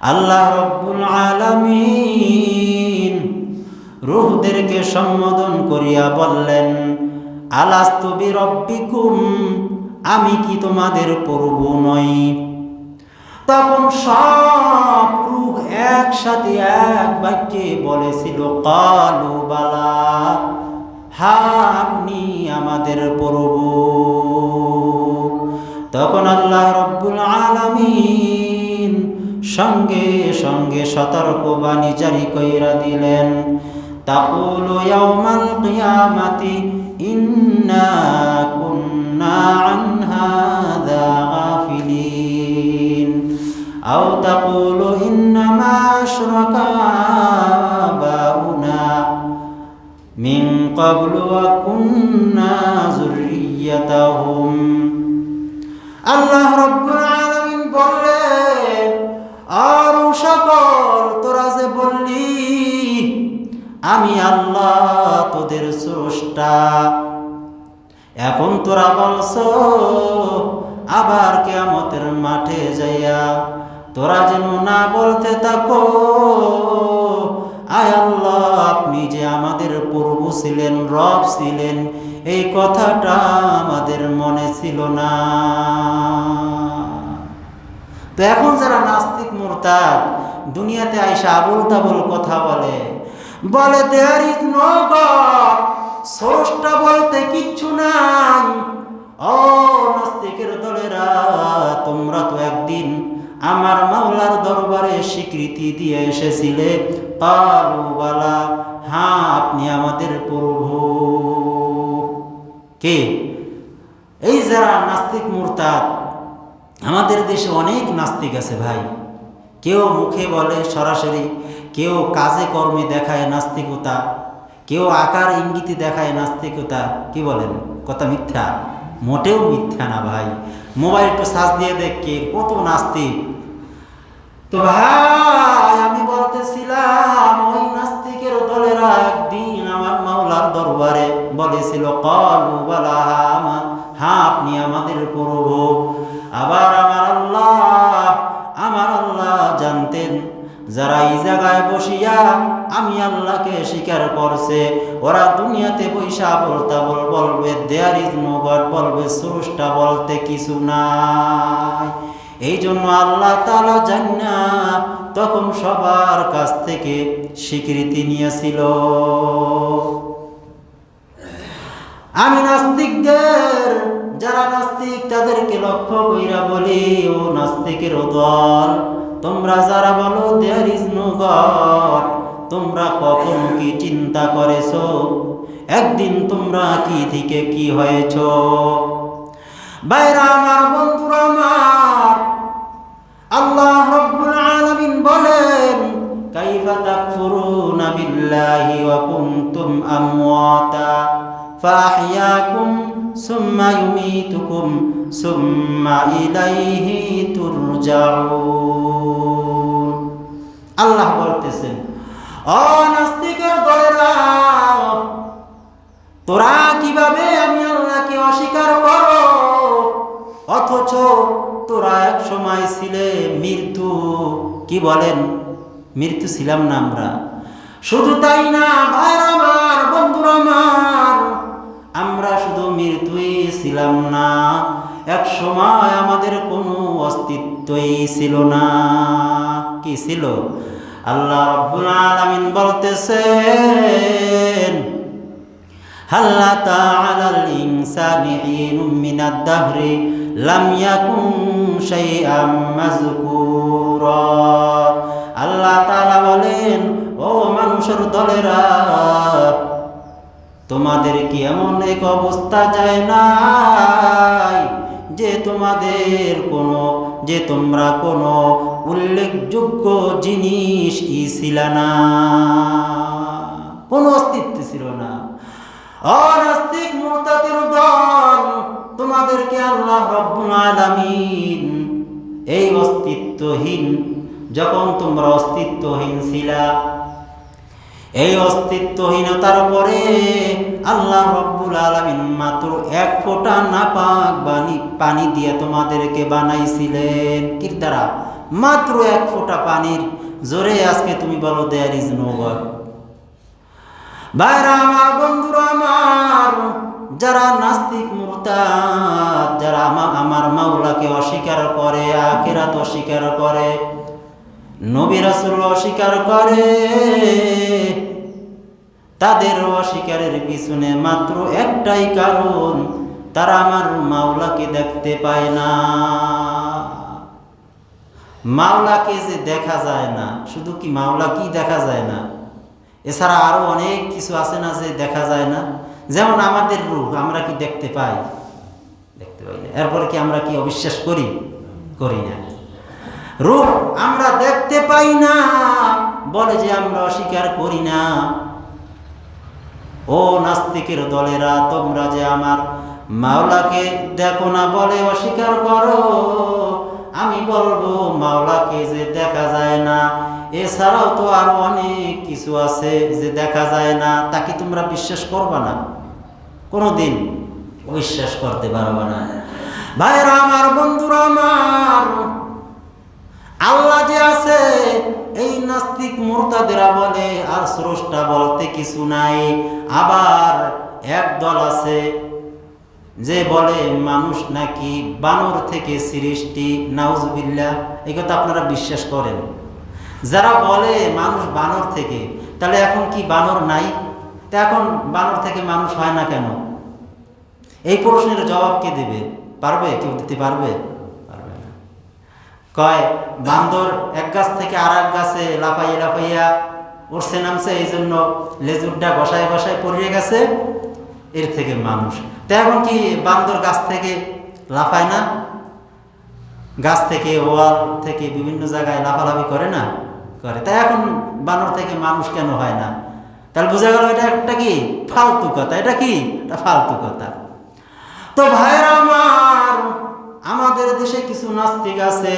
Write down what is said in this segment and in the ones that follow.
আল্লাহ রব্বুল আলামিন রুহদেরকে সম্বোধন করিয়া বললেন আলাস্তবি রব্বিকুম আমি কি তোমাদের প্রভু নই? তখন সব রূহ একসাথে এক বাক্যে বলেছিল, কালু বালা, হা, আপনি আমাদের প্রভু। তখন আল্লাহ সঙ্গে সঙ্গে সতর্ক বাণী জারি কইরা দিলেন। তাকুলু ইয়াউমাল কিয়ামাতি, ইন্না কুন্না আন হাযা গাফিলিন। আও তাকুলু ইন্নামা আশরাকা আবাউনা, মিন ক্বাবলু ওয়া কুন্না যুররিয়াতাহুম। আল্লাহ আমি আল্লাহ তোদের স্রষ্টা। এখন তোরা বলছ, আবার কেয়ামতের মাঠে যাইয়া তোরা যেন না বলতে থাকো, আয় আল্লাহ, আপনি যে আমাদের প্রভু ছিলেন, রব ছিলেন, এই কথাটা আমাদের মনে ছিল না। তো এখন যারা নাস্তিক, মোরতাদ, দুনিয়াতে আইসা আবুল তাবুল কথা বলে বলে দেয়ার ইজ নো গড স্রষ্টা বলতে কিচ্ছু নাই। ও নাস্তিকের দলেরা, তোমরা তো একদিন আমার মাওলার দরবারে স্বীকৃতি দিয়ে এসেছিলে। পালু বালা হ্যাঁ আপনি আমাদের প্রভু। কে? এই যারা নাস্তিক মুরতাদ, আমাদের দেশে অনেক নাস্তিক আছে ভাই। কেউ মুখে বলে সরাসরি কেউ কাজে কর্মে দেখায় নাস্তিকতা, কেউ আকার ইঙ্গিতে দেখায় নাস্তিকতা, কি বলেন? কথা মিথ্যা? মোটেও মিথ্যা না ভাই। মোবাইল একটু সার্চ দিয়ে দেখকে কত নাস্তিক। তো ভাই, আমি বলতেছিলাম, ওই নাস্তিকের দলেরা একদিন আমার মাওলার দরবারে বলেছিল, কলু বালা হ্যাঁ আপনি আমাদের প্রভু। আবার আমার আল্লাহ আমার আল্লাহ জানতেন যারা এই জায়গায় বসিয়া আমি আল্লাহকে স্বীকার করছে, ওরা দুনিয়াতে পয়সা বলতা বল বলবে দেয়ার ইজ নো বলবে, স্রষ্টা বলতে কিছু নাই। এই জন্য আল্লাহ তালা জান্না তখন সবার কাছ থেকে স্বীকৃতি নিয়েছিল। আমি নাস্তিকদের যারা নাস্তিক তাদেরকে লক্ষ্য কইরা বলি, ও নাস্তিকের দল। তোমরা যারা বলো দেয়ার ইজ নো গড তোমরা কখনো কি চিন্তা করেছ? একদিন তোমরা কি থেকে কি হয়েছ? বাইরা আমার, বন্ধুরা আমার, আল্লাহ রব্বুল আলামিন বলেন, কাইফা তাকফুরুনা বিল্লাহি ওয়া কুনতুম আমওয়াতা ফাহইয়াকুম সুম্মা ইউমীতুকুম, সুম্মা ইলাইহি তুরজাউন। আল্লাহ বলতেছেন, ও নাস্তিকের দলেরা, তোরা কীভাবে আমি আল্লাহকে অস্বীকার করো? অথচ তোরা এক সময় ছিলে মৃত্যু। কি বলেন? মৃত্যু ছিলাম না আমরা। শুধু তাই না, ভাইর আমার, বন্ধুর আমার ছিলাম না। এক সময় আমাদের কোনো অস্তিত্বই ছিল না। কি ছিল? আল্লাহ রব্বুল আলামিন বলতেছেন, হাল্লা তাআলাল ইনসানি হিনুম মিনাদ দাহরি, লাম ইয়াকুন শাইআম মাযকুরা আল্লাহ তাআলা বলেন, ও মানুষের দলেরা তোমাদের কি এমন এক অবস্থা যায় নাই যে তোমাদের কোনো, যে তোমরা কোনো উল্লেখযোগ্য জিনিস ই ছিল না? কোনো অস্তিত্ব ছিল না। অনাস্তিক মুরতাদের দল, তোমাদেরকে আল্লাহ রব্বুল আলামিন এই অস্তিত্বহীন, যখন তোমরা অস্তিত্বহীন ছিলা এই অস্তিত্বহীনতার পরে আল্লাহ রব্বুল আলামিন মাত্র এক ফোঁটা নাপাক বানি পানি দিয়ে তোমাদেরকে বানাইছিলেন। কি দ্বারা? মাত্র এক ফোঁটা পানির জোরে আজকে তুমি বলো দেয়ার ইজ নো ভাইরা আমার, বন্ধুরা আমার, যারা নাস্তিক মুরতাদ, যারা আমা- আমার মাওলাকে অস্বীকার করে, আখেরাত অস্বীকার করে, নবী রাসূল অস্বীকার করে তাদের অস্বীকারের পিছনে মাত্র একটাই কারণ, তারা আমার মাওলাকে দেখতে পায় না। মাওলাকে যে দেখা যায় না, শুধু কি মাওলা কি দেখা যায় না? এছাড়া আরও অনেক কিছু আছে না যে দেখা যায় না? যেমন আমাদের রূপ আমরা কি দেখতে পাই? দেখতে পাই না। এরপরে কি আমরা কি অবিশ্বাস করি? করি না। রূপ আমরা দেখতে পাই না। বলে যে আমরা অস্বীকার করি না। ও নাস্তিকের দলেরা, তোমরা যে আমার মাওলাকে দেখো না বলে অস্বীকার করো। আমি বলব, মাওলাকে যে দেখা যায় না, এছাড়াও তো আরও অনেক কিছু আছে যে দেখা যায় না তাকে তোমরা বিশ্বাস করবা না? কোনোদিন বিশ্বাস করতে পারবা না। ভাইরা আমার, বন্ধুরা আমার, আল্লাহ নাস্তিক মুরতাদেরা বলে, আর স্রষ্টা বলতে কিছু নাই। আবার এক দল আছে যে বলে, মানুষ নাকি বানর থেকে সৃষ্টি নাউজুবিল্লা এই কথা আপনারা বিশ্বাস করেন। যারা বলে, মানুষ বানর থেকে, তাহলে এখন কি বানর নাই? তা এখন বানর থেকে মানুষ হয় না কেন? এই প্রশ্নের জবাব কে দেবে? পারবে? কেউ দিতে পারবে? কয়, বান্দর এক গাছ থেকে আর এক গাছে লাফাইয়া লাফাইয়া উঠছে নামছে এই জন্য লেজুরটা বসায় বসায় পড়িয়ে গেছে, এর থেকে মানুষ। তো এখন কি বান্দর গাছ থেকে লাফায় না? গাছ থেকে, ওয়াল থেকে বিভিন্ন জায়গায় লাফালাফি করে না? করে। তাই এখন বানর থেকে মানুষ কেন হয় না? তাহলে বোঝা গেল এটা একটা কি ফালতু কথা, এটা কি? ফালতু কথা। তো ভাইরা আমার আমাদের দেশে কিছু নাস্তিক আছে,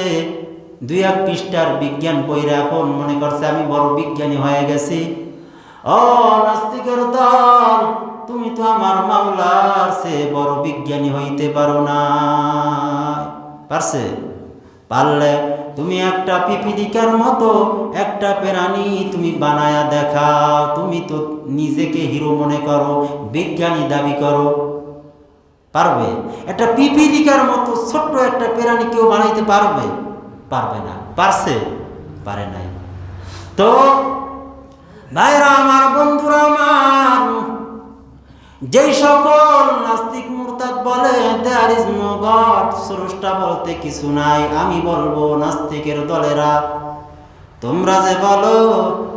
দুই এক পৃষ্ঠার বিজ্ঞান বইরা এখন মনে করছে আমি বড় বিজ্ঞানী হয়ে গেছি। ও নাস্তিকের দল, তুমি তো আমার মাওলার সে বড় বিজ্ঞানী হইতে পারো না। পারছে? পারলে তুমি একটা পিপিলিকার মতো একটা প্রাণী তুমি বানায়া দেখাও। তুমি তো নিজেকে হিরো মনে করো, বিজ্ঞানী দাবি করো। পারবে? একটা পিপিলিকার মতো ছোট্ট একটা প্রাণী কেউ বানাইতে পারবে? পারবে না। পারছে? পারে নাই। তো, ভাইরা আমার, বন্ধুরা আমার, যেই সকল নাস্তিক মুরতাদ বলে দেয়ার ইজ নো গড স্রষ্টা বলতে কিছু নাই। আমি বলব, নাস্তিকের দলেরা, তোমরা যে বলো,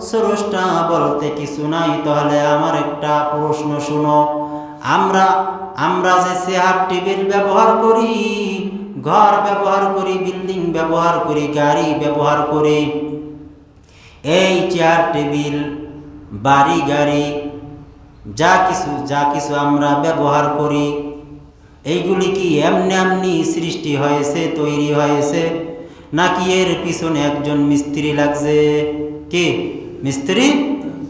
স্রষ্টা বলতে কিছু নাই, তাহলে আমার একটা প্রশ্ন শুনো। আমরা আমরা যে চেয়ার টেবিল ব্যবহার করি, ঘর ব্যবহার করি, বিল্ডিং ব্যবহার করি, গাড়ি ব্যবহার করি, এই চেয়ার টেবিল, বাড়ি, গাড়ি, যা কিছু যা কিছু আমরা ব্যবহার করি, এইগুলি কি এমনি এমনি সৃষ্টি হয়েছে, তৈরি হয়েছে, নাকি এর পিছনে একজন মিস্ত্রি লাগছে? কে? মিস্ত্রি?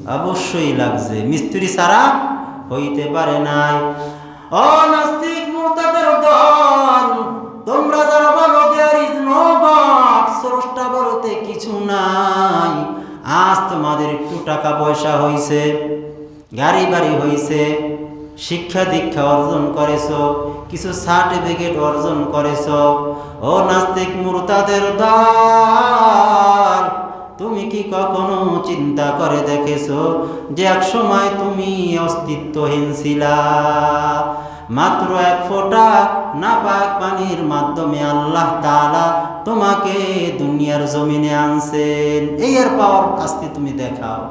অবশ্যই লাগছে। মিস্ত্রি ছাড়া হইতে পারে নাই। ও নাস্তিক মুরতাদের দল, তোমরা যারা বলো দেয়ার ইজ নো গড স্রষ্টা বলতে কিছু নাই। আজ তোমাদের একটু টাকা পয়সা হইছে, গাড়ি বাড়ি হইছে, শিক্ষা দীক্ষা অর্জন করেছ, কিছু সার্টিফিকেট অর্জন করেছ। ও নাস্তিক মুরতাদের দল তুমি কি কখনো চিন্তা করে দেখেছ যে এক সময় তুমি অস্তিত্বহীন ছিলা? মাত্র এক ফোঁটা নাপাক পানির মাধ্যমে আল্লাহ তাআলা তোমাকে দুনিয়ার জমিনে আনছেন। এই এর পাওয়ার আজকে তুমি দেখাও।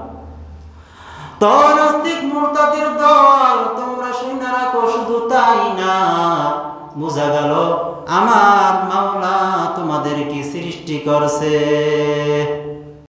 তো নাস্তিক মুরতাদের দল তোমরা শুনে রাখো শুধু তাই না। বোঝা গেল আমার মাওলা তোমাদেরকে সৃষ্টি করছে।